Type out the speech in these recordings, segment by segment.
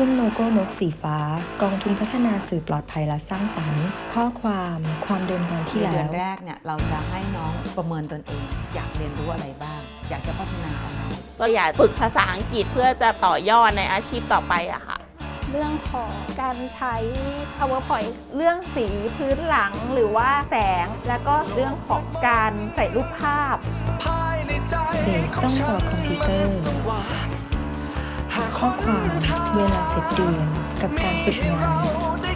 ขึ้นโลโก้นกสีฟ้า กองทุนพัฒนาสื่อปลอดภัยและสร้างสรรค์ ข้อความความเดิมตอนที่ในแล้เดือนวแรกเนี่ยเราจะให้น้องประเมินตนเอง อยากเรียนรู้อะไรบ้าง อยากจะพัฒนาอะไรก็อยากฝึกภาษาอังกฤษเพื่อจะต่อยอดในอาชีพต่อไปอะค่ะเรื่องของการใช้ PowerPoint เรื่องสีพื้นหลังหรือว่าแสง แล้วก็เรื่องของการใส่รูปภาพเบสจ้องจอคอมพิวเตอร์ ข้อความเวลา7เดือนกับการฝึกงาน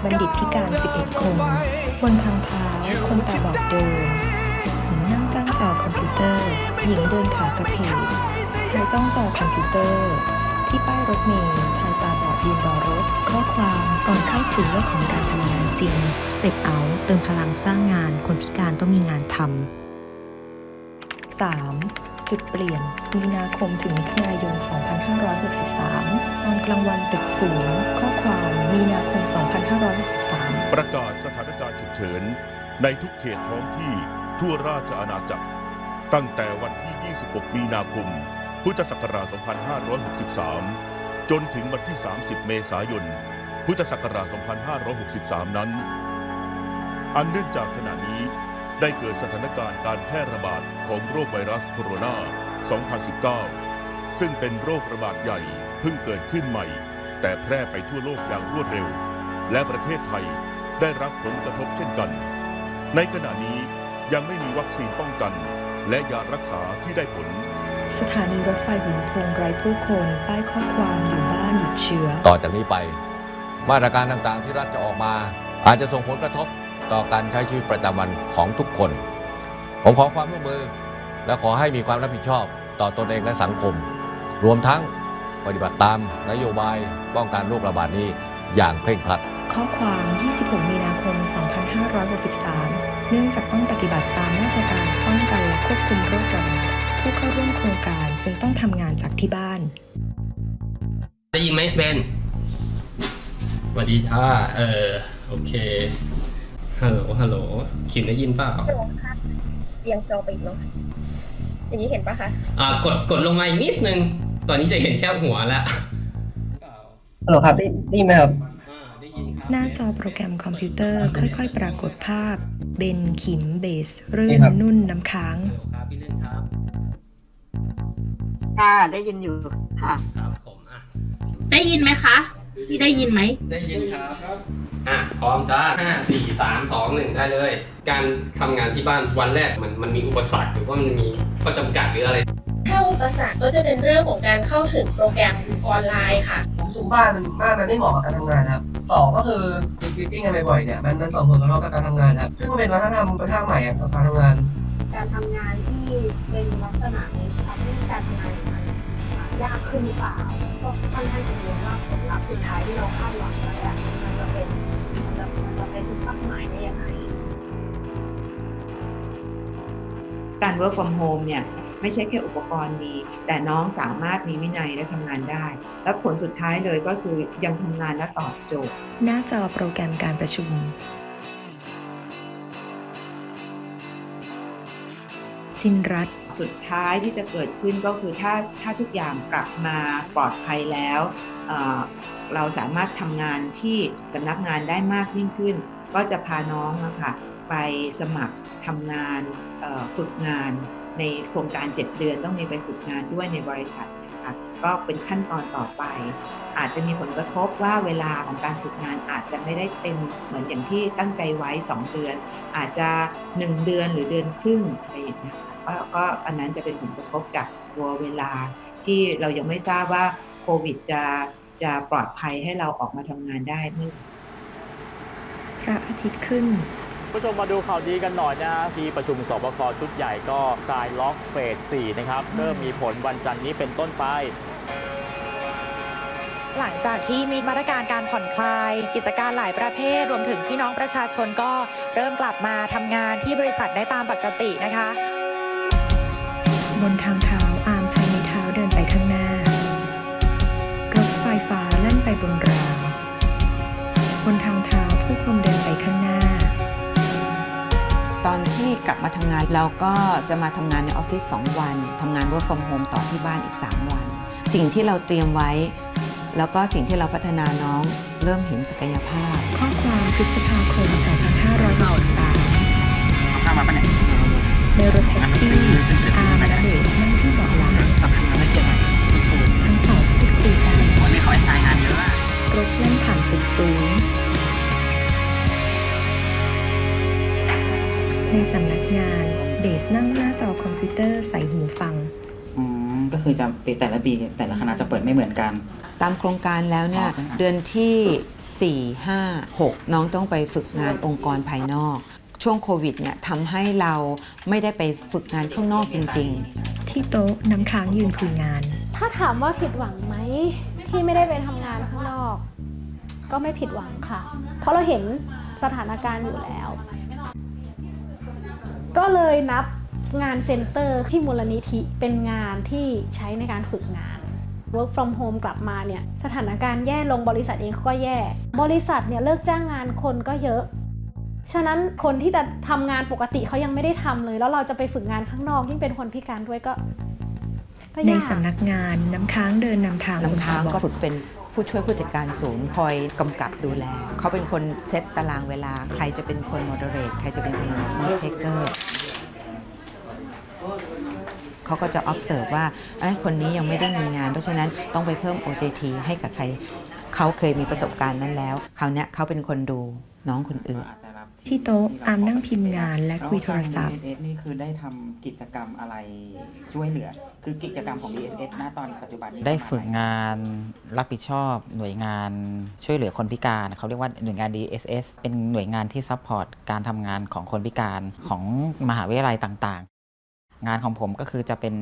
บัณฑิตพิการ 11 คน บนทางเท้าคนตาบอดเดินหญิงนั่งจ้องจอคอมพิวเตอร์ หญิงเดินขากระเพกชายจ้องจอคอมพิวเตอร์ ที่ป้ายรถเมล์ชายตาบอดยืนรอรถ ข้อความก่อนเข้าสู่โลกของการทำงานจริง Step Out เติมพลังสร้างงานคนพิการต้องมีงานทำ 3. จุดเปลี่ยน มีนาคมถึงมิถุนายน 2563 ตอนกลางวันตึกสูง ข้อความมีนาคม 2563 ประกาศสถานการณ์ฉุกเฉิน ในทุกเขตท้องที่ทั่วราชอาณาจักร ตั้งแต่วันที่ 26 มีนาคม พุทธศักราช 2563 จนถึงวันที่ 30 เมษายน พุทธศักราช 2563 นั้น อันเนื่องจากขณะนี้ ได้เกิดสถานการณ์การแพร่ระบาดของโรคไวรัสโคโรนา 2019 ซึ่งเป็นโรคระบาดใหญ่เพิ่งเกิดขึ้นใหม่ แต่แพร่ไปทั่วโลกอย่างรวดเร็ว และประเทศไทยได้รับผลกระทบเช่นกัน ในขณะนี้ยังไม่มีวัคซีนป้องกัน และยารักษาที่ได้ผล สถานีรถไฟหัวลำโพงไร้ผู้คนป้ายข้อความอยู่บ้านหยุดเชื้อ ต่อจากนี้ไป มาตรการต่างๆที่รัฐจะออกมา อาจจะส่งผลกระทบ ต่อการใช้ชีวิตประจำวันของทุกคน ผมขอความร่วมมือ และขอให้มีความรับผิดชอบต่อตนเองและสังคม รวมทั้งปฏิบัติตามนโยบายป้องกันโรคระบาดนี้อย่างเคร่งครัด ข้อความ 26 มีนาคม 2563 เนื่องจากต้องปฏิบัติตามมาตรการป้องกันและควบคุมโรคระบาดผู้เข้าร่วมโครงการจึงต้องทำงานจากที่บ้าน ได้ยินไหมเบนสวัสดีจ้าเออโอเค ฮัลโหล ฮัลโหล คิมได้ยินเปล่าเอียงจอไปอีกเนาะอย่างนี้เห็นปะคะ อ่ากด กดลงมาอีกนิดนึง ตอนนี้จะเห็นแค่หัวแล้วฮัลโหลครับได้ได้ยินไหมครับ อ่าได้ยินครับ หน้าจอโปรแกรมคอมพิวเตอร์ค่อยๆ ปรากฏภาพ เบนขิมเบสรื่นี่นครับ นุ่นน้ำค้าง ฮัลโหลครับพี่เล่นครับ ค่ะได้ยินอยู่ค่ะ ครับผมอะ ได้ยินไหมคะพี่ได้ยินไหม ได้ยินครับ อะพร้อมจ้าห้าสี่สามสองหนึ่งได้เลย การทำงานที่บ้านวันแรกมันมันมีอุปสรรคหรือว่ามันมีข้อจำกัดหรืออะไร ถ้าอุปสรรคก็จะเป็นเรื่องของการเข้าถึงโปรแกรมออนไลน์ค่ะ ผมรู้สึกบ้านมันบ้านมันไม่เหมาะกับการทำงานครับสองก็คือมีฟิตติ้งกันบ่อยๆเนี่ยมันมันส่งผลกระทบกับการทำงานครับซึ่งมันเป็นวัฒนธรรมกระทั่งใหม่อะกับการทำงาน การทำงานที่เป็นลักษณะนี้ทำให้การทำงานมันยากขึ้นหรือเปล่าก็ค่อนข้างกังวลว่าผลลัพธ์สุดท้ายที่เราคาดหวังไว้อะ การ work from home เนี่ยไม่ใช่แค่อุปกรณ์มีแต่น้องสามารถมีวินัยและทำงานได้ และผลสุดท้ายเลยก็คือยังทำงานและตอบโจทย์ หน้าจอโปรแกรมการประชุม จินรัตน์สุดท้ายที่จะเกิดขึ้นก็คือถ้าถ้าทุกอย่างกลับมาปลอดภัยแล้วเอ่อเราสามารถทำงานที่สำนักงานได้มากยิ่งขึ้น ก็จะพาน้องอะค่ะไปสมัครทำงานเอ่อ ฝึกงานในโครงการ 7 เดือนต้องมีไปฝึกงานด้วยในบริษัทนะคะก็เป็นขั้นตอนต่อไป อาจจะมีผลกระทบว่าเวลาของการฝึกงานอาจจะไม่ได้เต็มเหมือนอย่างที่ตั้งใจไว้ 2 เดือน อาจจะ 1 เดือนหรือเดือนครึ่งอะไรอย่างเงี้ยค่ะก็ก็อันนั้นจะเป็นผลกระทบจากตัวเวลาที่เรายังไม่ทราบว่าโควิดจะจะปลอดภัยให้เราออกมาทำงานได้เมื่อพระอาทิตย์ขึ้น ผู้ชมมาดูข่าวดีกันหน่อยนะฮะที่ประชุมสบคชุดใหญ่ก็คลายล็อกเฟส 4 นะครับ เริ่มมีผลวันจันทร์นี้เป็นต้นไปหลังจากที่มีมาตรการการผ่อนคลาย กิจการหลายประเภท รวมถึงพี่น้องประชาชนก็เริ่มกลับมาทำงานที่บริษัทได้ตามปกตินะคะ บนทางเท้า กลับมาทำงาน เราก็จะมาทำงานในออฟฟิศ2วันทำงาน work from home ต่อที่บ้านอีก 3 วัน สิ่งที่เราเตรียมไว้ แล้วก็สิ่งที่เราพัฒนาน้องเริ่มเห็นศักยภาพ ข้อความพฤษภาคม 2563ในรถแท็กซี่อาร์มและเบสนั่งที่เบาะหลังทั้งสองพูดคุยกันรถเล่นผ่านตึกสูง ในสำนักงานเบสนั่งหน้าจอคอมพิวเตอร์ใส่หูฟัง อืมก็คือจะปีแต่ละปีแต่ละคณะจะเปิดไม่เหมือนกัน ตามโครงการแล้วเนี่ย อ๋อครับเดือนที่ 4 5 6 น้องต้องไปฝึกงานองค์กรภายนอก ช่วงโควิดเนี่ยทำให้เราไม่ได้ไปฝึกงานข้างนอกจริง ๆ ที่โต๊ะน้ำค้างยืนคุยงาน ถ้าถามว่าผิดหวังไหมที่ไม่ได้ไปทำงานข้างนอก ก็ไม่ผิดหวังค่ะ เพราะเราเห็นสถานการณ์อยู่แล้ว ก็เลยนับงานเซ็นเตอร์ที่มูลนิธิเป็นงานที่ใช้ในการฝึกงาน work from home กลับมาเนี่ยสถานการณ์แย่ลงบริษัทเองเขาก็แย่ บริษัทเนี่ยเลิกจ้างงานคนก็เยอะ ฉะนั้นคนที่จะทำงานปกติเขายังไม่ได้ทำเลย แล้วเราจะไปฝึกงานข้างนอกยิ่งเป็นคนพิการด้วยก็ก็ยากในสำนักงานน้ำค้างเดินนำทางบนน้ำค้างทก็บฝึกเป็น ผู้ช่วยผู้จัดการศูนย์คอยกำกับดูแล เขาเป็นคนเซตตารางเวลา ใครจะเป็นคน moderate ใครจะเป็นคน note taker เขาก็จะ observe ว่าเอ้คนนี้ยังไม่ได้มีงาน เพราะฉะนั้นต้องไปเพิ่ม OJT ให้กับใคร เขาเคยมีประสบการณ์นั้นแล้ว คราวนี้เขาเป็นคนดูน้องคนอื่น ที่โต๊ะอามนั่งพิมพ์งานและคุยโทรศัพท์แล้วทาง DSS นี่คือได้ทำกิจกรรมอะไรช่วยเหลือ คือกิจกรรมของ DSS ณตอนปัจจุบันนี้ได้ประมาณฝึกหนงานรับผิดชอบหน่วยงานช่วยเหลือคนพิการ เขาเรียกว่าหน่วยงาน DSS เป็นหน่วยงานที่ซัพพอร์ตการทำงานของคนพิการของมหาวิทยาลัยต่างๆ งานของผมก็คือจะเป็น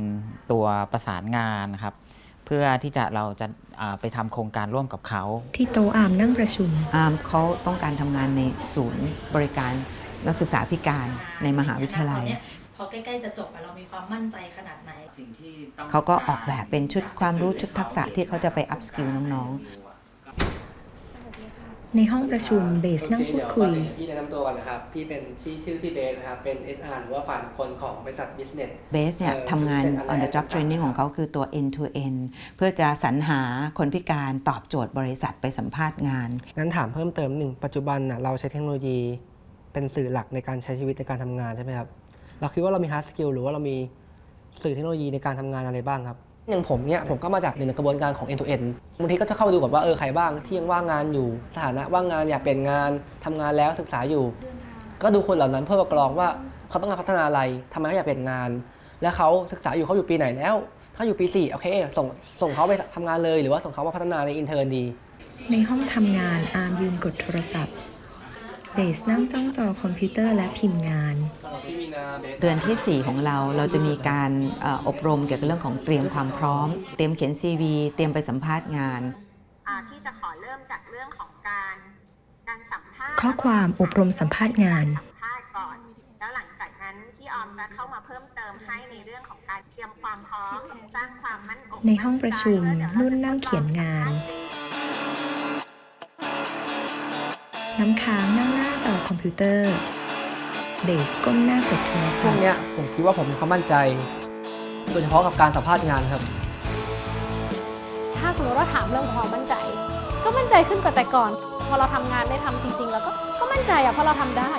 ตัวประสานงานนะครับเพื่อที่จะเราจะอ่าไปทำโครงการร่วมกับเขา ที่โต๊ะอามนั่งประชุมอาร์มเขาต้องการทำงานในศูนย์บริการนักศึกษาพิการในมหาวิทยาลัยพอใกล้ ๆ จะจบอะเรามีความมั่นใจขนาดไหนสิ่งที่ต้องเขาก็ออกแบบเป็นชุดความรู้ชุดทักษะที่เขาจะไป up skill น้อง ๆ ในห้องประชุมเบสนั่งพูดคุยพี่แนะนำตัวก่อนนะครับ พี่เป็นพี่ชื่อพี่เบสนะครับ เป็น SR หรือว่าฝ่ายบุคคลของบริษัท Business เบสเนี่ยเอ่อทำงานเช่นอะไร on the job training ของเขาคือตัว end to end เพื่อจะสรรหาคนพิการตอบโจทย์บริษัทไปสัมภาษณ์งาน งั้นถามเพิ่มเติมหนึ่งปัจจุบันน่ะเราใช้เทคโนโลยีเป็นสื่อหลักในการใช้ชีวิตในการทำงานใช่ไหมครับ เราคิดว่าเรามี hard skill หรือว่าเรามีสื่อเทคโนโลยีในการทำงานอะไรบ้างครับ อย่างผมเนี่ยผมก็มาจากหนึ่งในกระบวนการของ end to end บางทีก็จะเข้าไปดูก่อนว่าเออใครบ้างที่ยังว่างงานอยู่สถานะว่างงานอยากเปลี่ยนงานทำงานแล้วศึกษาอยู่ ก็ดูคนเหล่านั้นเพื่อมากรองว่าเขาต้องการพัฒนาอะไรทำไมเขาอยากเปลี่ยนงาน แล้วเขาศึกษาอยู่เขาอยู่ปีไหนแล้ว ถ้าอยู่ปี4โอเคส่งส่งเขาไปทำงานเลย หรือว่าส่งเขามาพัฒนาในอินเทอร์ดี ในห้องทำงานอาร์มยืนกดโทรศัพท์ เบสนั่งจ้องจอคอมพิวเตอร์และพิมพ์งาน เดือนทีสี่4 ของเราเราจะมีการเอ่ออบรมเกี่ยวกับเรื่องของเตรียมความพร้อม เตรียมเขียน CV เตรียมไปสัมภาษณ์งานที่จะขอเริ่มจากเรื่องของการการสัมภาษณ์ข้อความอบรมสัมภาษณ์งานสัมภาษณ์ก่อนแล้วหลังจากนั้นพี่ออมจะเข้ามาเพิ่มเติมให้ในเรื่องของการเตรียมความพร้อมสร้างความมั่นอกในห้องประชุมนุ่นนั่งเขียนงานน้ำค้างนั่งหน้า จอคอมพิวเตอร์ เบสก้มหน้ากดโทรศัช่วพงท์เนี้ยผมคิดว่าผมมีความมั่นใจ โดยเฉพาะกับการสัมภาษณ์งานครับ ถ้าสมมติว่าถามเรื่องความมั่นใจ ก็มั่นใจขึ้นกว่าแต่ก่อน พอเราทำงานได้ทำจริง ๆ แล้วก็ก็มั่นใจอะเพราะเราทำได้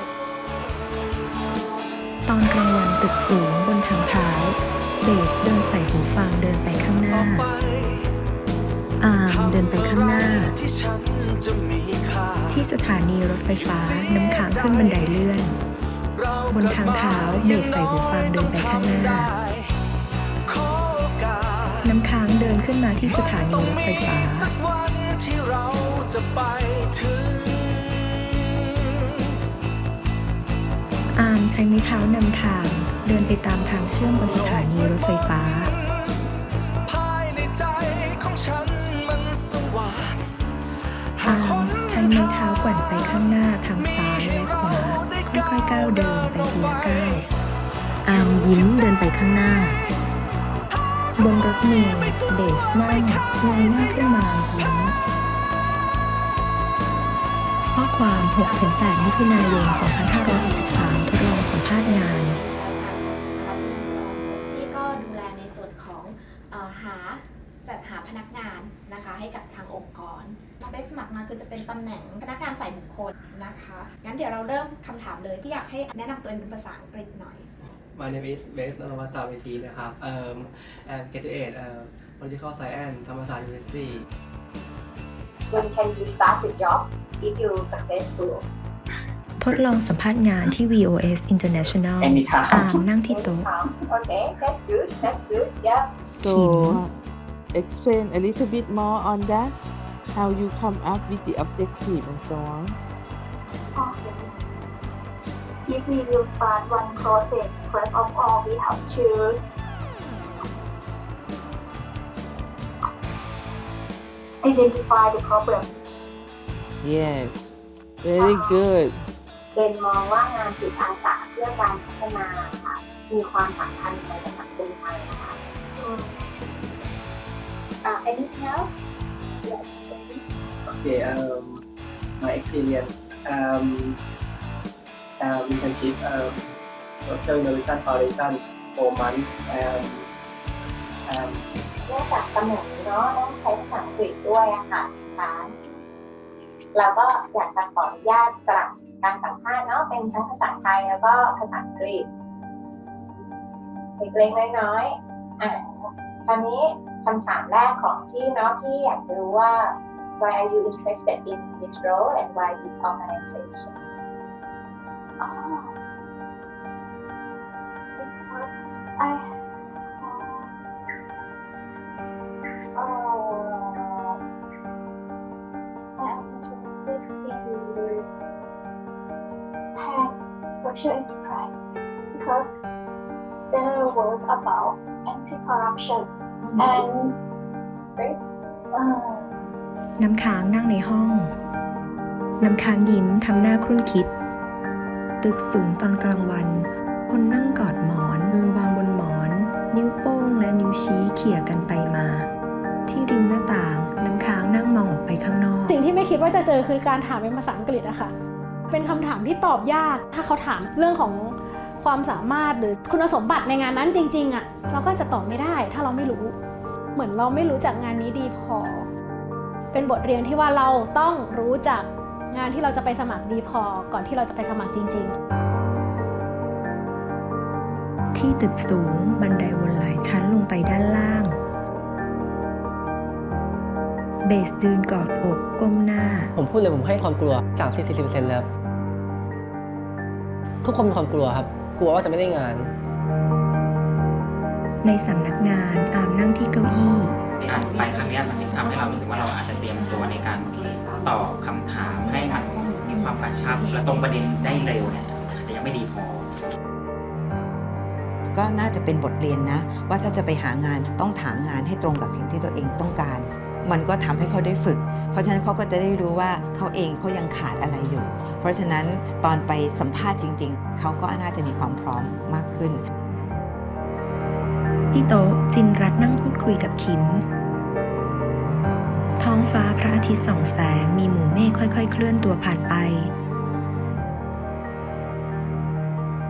ตอนกลางวันตึกสูงบนทางเท้า เบสเดินใส่หูฟังเดินไปข้างหน้า อาร์มเดินไปข้างหน้า ที่สถานีรถไฟฟ้าน้ำค้างขึ้นบันไดเลื่อน บนทางเท้าเบสใส่หูฟังเดินไปข้างหน้า น้ำค้างเดินขึ้นมาที่สถานีรถไฟฟ้าอาร์มใช้ไม้เท้านำทางเดินไปตามทางเชื่อมบนสถานีรถไฟฟ้าอา อามยิ้มเดินไปข้างหน้า บนรถเมล์เบสนั่งเงยหน้าขึ้นมายิ้มข้อความ 6-8 มิถุนายน 2563 ทดลองสัมภาษณ์งานพี่ก็ดูแลในส่วนของหาจัดหาพนักงานนะคะให้กับทางองค์กรมาไปสมัครงานคือจะเป็นตำแหน่งพนักงานฝ่ายบุคคลนะคะ งั้นเดี๋ยวเราเริ่มคำถามเลยพี่อยากให้แนะนำตัวเองเป็นภาษาอังกฤษหน่อย My name is Beth นวัตตาเวทีนะครับ um, and graduate uh, political science ธรรมศาสตร์ University When can you start the job if you successful ทดลองสัมภาษณ์งานที่ VOS International อามนั่งที่โต๊ะ Okay that's good that's good yeah So, explain a little bit more on that, how you come up with the objective and so on. If we will start one project, first of all, we have to identify the problem. Yes, very good. เป็นมองว่างานจิตอาสาเพื่อการพัฒนาค่ะมีความสำคัญในสังคมไทยนะคะอืม uh, anything else yes please Okay, um, my experience, um, um, internship, um, Social Innovation Foundation, for months, um, um, เนื่องจากตำแหน่งนี้เนาะต้องใช้ภาษาอังกฤษด้วยอะค่ะค่ะเราก็อยากจะขออนุญาตสลับการสัมภาษณ์เนาะเป็นทั้งภาษาไทยแล้วก็ภาษาอังกฤษเล็กๆน้อยๆอะคราวนี้คำถามแรกของพี่เนาะพี่อยากจะรู้ว่า why are you interested in this role and why this organization oh Because I. Oh. I social enterprise because they work about anti-corruption mm -hmm. and right? uh, น้ำค้างนั่งในห้อง น้ำค้างยิ้มทำหน้าครุ่นคิด ตึกสูงตอนกลางวัน คนนั่งกอดหมอน มือวางบนหมอน นิ้วโป้งและนิ้วชี้เขี่ยกันไปมา ที่ริมหน้าต่างน้ำค้างนั่งมองออกไปข้างนอก สิ่งที่ไม่คิดว่าจะเจอคือการถามเป็นภาษาอังกฤษอะค่ะ เป็นคำถามที่ตอบยาก ถ้าเขาถามเรื่องของความสามารถหรือคุณสมบัติในงานนั้นจริงๆอะเราก็จะตอบไม่ได้ ถ้าเราไม่รู้ เหมือนเราไม่รู้จักงานนี้ดีพอ เป็นบทเรียนที่ว่าเราต้องรู้จัก งานที่เราจะไปสมัครดีพอก่อนที่เราจะไปสมัครจริง ๆ ที่ตึกสูงบันไดวนหลายชั้นลงไปด้านล่าง เบสดืนกอดอกก้มหน้า ผมพูดเลยผมให้ความกลัว 30-40%เลยครับ ทุกคนมีความกลัวครับ กลัวว่าจะไม่ได้งาน ในสำนักงานอามนั่งที่เก้าอี้การไปครั้งเนี้ยมันทำให้เรารู้สึกว่าเราอาจจะเตรียมตัวในการ ตอบคำถามให้มันมีความกระชับ และตรงประเด็นได้เร็วเนี่ยอาจจะยังไม่ดีพอ ก็น่าจะเป็นบทเรียนนะ ว่าถ้าจะไปหางานต้องหางานให้ตรงกับสิ่งที่ตัวเองต้องการ มันก็ทำให้เขาได้ฝึก เพราะฉะนั้นเขาก็จะได้รู้ว่าเขาเองเขายังขาดอะไรอยู่ เพราะฉะนั้นตอนไปสัมภาษณ์จริง ๆ เขาก็น่าจะมีความพร้อมมากขึ้น ที่โต๊ะจินรัตน์นั่งพูดคุยกับคิม ท้องฟ้าพระ อาทิตย์ส่องแสงมีหมู่เมฆค่อยๆ เคลื่อนตัวผ่านไป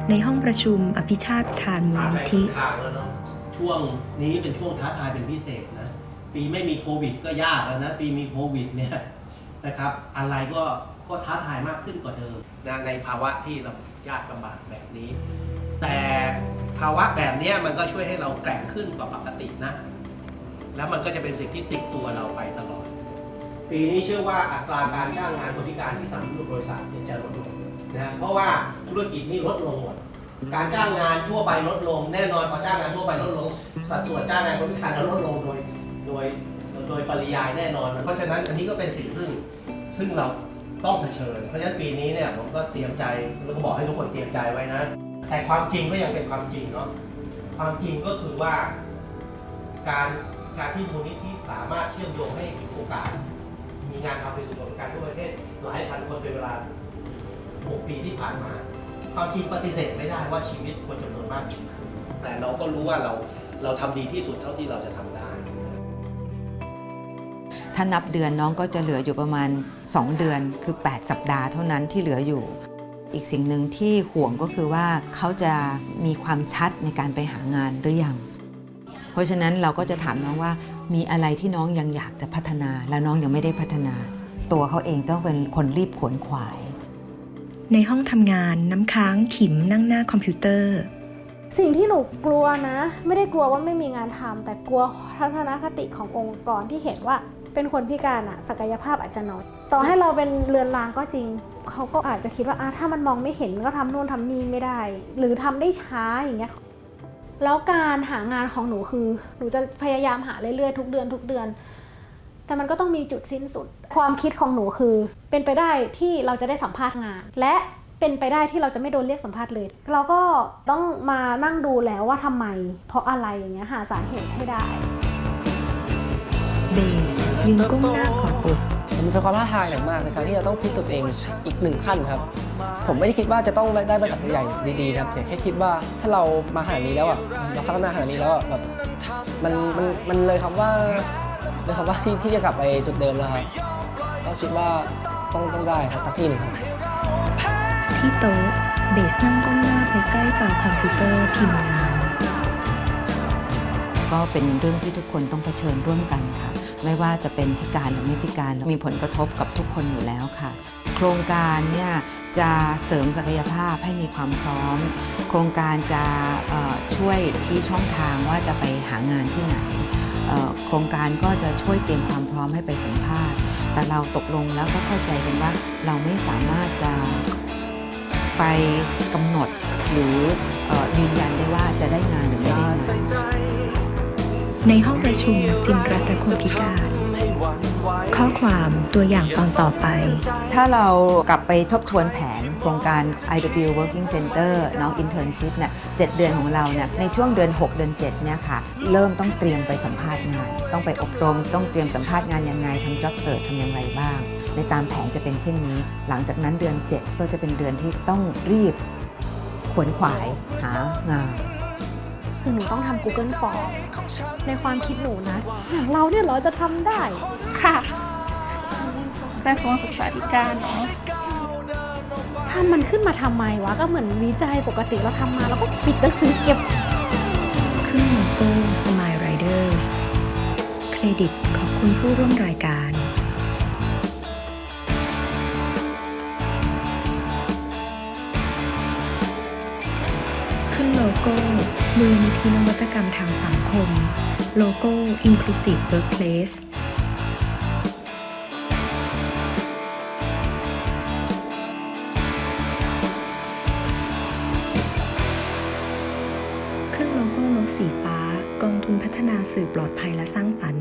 ในห้องประชุมอภิชาติประธานมูลนิธิทางแล้วเนาะช่วงนี้เป็นช่วงท้าทายเป็นพิเศษนะ ปีไม่มีโควิด ก็ยากแล้วนะ ปีมีโควิดเนี่ยนะครับอะไรก็ก็ท้าทายมากขึ้นกว่าเดิมนะในภาวะที่เรายากลำบากแบบนี้ แต่ภาวะแบบนี้มันก็ช่วยให้เราแกร่งขึ้นกว่าปกตินะ แล้วมันก็จะเป็นสิ่งที่ติดตัวเราไปตลอด ปีนี้เชื่อว่าอัตราการจ้างงานคนพิการที่สั่งบริษัทเนี่ยจะลดลงนะเพราะว่าธุรกิจนี่ลดลงหมดการจ้างงานทั่วไปลดลง แน่นอนพอจ้างงานทั่วไปลดลง สัดส่วนจ้างงานคนพิการจะลดลงโดยโดยโดยปริยายแน่นอน เพราะฉะนั้นอันนี้ก็เป็นสิ่งซึ่งซึ่งเราต้องเผชิญ เพราะฉะนั้นปีนี้เนี่ยผมก็เตรียมใจแล้วก็บอกให้ทุกคนเตรียมใจไว้นะ แต่ความจริงก็ยังเป็นความจริงเนาะความจริงก็คือว่า การการที่มูลนิธิสามารถเชื่อมโยงให้มีโอกาส มีงานทำไปสู่กระบวนการทั่วประเทศหลายพันคนเป็นเวลา 6 ปีที่ผ่านมาความจริงปฏิเสธไม่ได้ว่าชีวิตคนจำนวนมากยิ่งขึ้นแต่เราก็รู้ว่าเราเราทำดีที่สุดเท่าที่เราจะทำได้ ถ้านับเดือนน้องก็จะเหลืออยู่ประมาณ 2 เดือนคือ 8 สัปดาห์เท่านั้นที่เหลืออยู่ อีกสิ่งหนึ่งที่ห่วงก็คือว่าเขาจะมีความชัดในการไปหางานหรือยัง เพราะฉะนั้นเราก็จะถามน้องว่า มีอะไรที่น้องยังอยากจะพัฒนา แล้วน้องยังไม่ได้พัฒนา ตัวเขาเองต้องเป็นคนรีบขวนขวาย ในห้องทำงานน้ำค้างขิมนั่งหน้าคอมพิวเตอร์ สิ่งที่หนูกลัวนะ ไม่ได้กลัวว่าไม่มีงานทำแต่กลัวทัศนคติขององค์กรที่เห็นว่าเป็นคนพิการอะศักยภาพอาจจะน้อยต่อให้เราเป็นเรือนรางก็จริง เขาก็อาจจะคิดว่าอะถ้ามันมองไม่เห็นก็ทำนู่นทำนี่ไม่ได้ หรือทำได้ช้าอย่างเงี้ย แล้วการหางานของหนูคือ หนูจะพยายามหาเรื่อยๆทุกเดือนทุกเดือน แต่มันก็ต้องมีจุดสิ้นสุด ความคิดของหนูคือ เป็นไปได้ที่เราจะได้สัมภาษณ์งาน และเป็นไปได้ที่เราจะไม่โดนเรียกสัมภาษณ์เลย เราก็ต้องมานั่งดูแล้วว่าทำไม เพราะอะไรอย่างเงี้ยหาสาเหตุให้ได้เบสยืนก้มหน้ากอดอกมันเป็นความท้าทายอย่างมากในการที่จะต้องพิสูจน์ตัวเองอีกหนึ่งขั้นครับ ผมไม่ได้คิดว่าจะต้องได้ได้บริษัทใหญ่ดีๆนะครับแต่แค่คิดว่าถ้าเรามาขนาดนี้แล้วอะเราพัฒนาขนาดนี้แล้วอะแบบมันมันมันเลยคำว่าเลยคำว่าที่ที่จะกลับไปจุดเดิมแล้วครับก็คิดว่าต้องต้องได้ครับสักที่หนึ่งครับที่โต๊ะเบสนั่งก้มหน้าไปใกล้จอคอมพิวเตอร์พิมพ์งาน ก็เป็นเรื่องที่ทุกคนต้องเผชิญร่วมกันค่ะ ไม่ว่าจะเป็นพิการหรือไม่พิการมีผลกระทบกับทุกคนอยู่แล้วค่ะ โครงการเนี่ย จะเสริมศักยภาพให้มีความพร้อม โครงการจะช่วยชี้ช่องทางว่าจะไปหางานที่ไหน โครงการก็จะช่วยเตรียมความพร้อมให้ไปสัมภาษณ์ แต่เราตกลงแล้วก็เข้าใจกันว่าเราไม่สามารถจะไปกำหนดหรือยืนยันได้ว่าจะได้งานหรือไม่ได้งานในห้องประชุมจิมรัตและคนพิการ ข้อความตัวอย่างตอนต่อไป ถ้าเรากลับไปทบทวนแผนโครงการ IW Working Center น้อง Internship เนี่ยเจ็ดเดือนของเราเนี่ยในช่วงเดือน 6 เดือน 7 เนี่ยค่ะ เริ่มต้องเตรียมไปสัมภาษณ์งาน ต้องไปอบรม ต้องเตรียมสัมภาษณ์งานยังไงทำ job search ทำอย่างไรบ้าง ในตามแผนจะเป็นเช่นนี้ หลังจากนั้นเดือน 7 ก็จะเป็นเดือนที่ต้องรีบขวนขวายหางาน คือหนูต้องทำ Google Form ในความคิดหนูนะอย่างเราเนี่ยเหรอจะทำได้ค่ะกระทรวงศึกษาธิการเนาะทำมันขึ้นมาทำไมวะ ก็เหมือนวิจัยปกติเราทำมาแล้วก็ปิดหนังสือเก็บ ขึ้นโลโก้ Smile Riders เครดิตขอบคุณผู้ร่วมรายการ มูลนิธินวัตกรรมทางสังคม โลโก้ Inclusive Workplace ขึ้นโลโก้นกสีฟ้ากองทุนพัฒนาสื่อปลอดภัยและสร้างสรรค์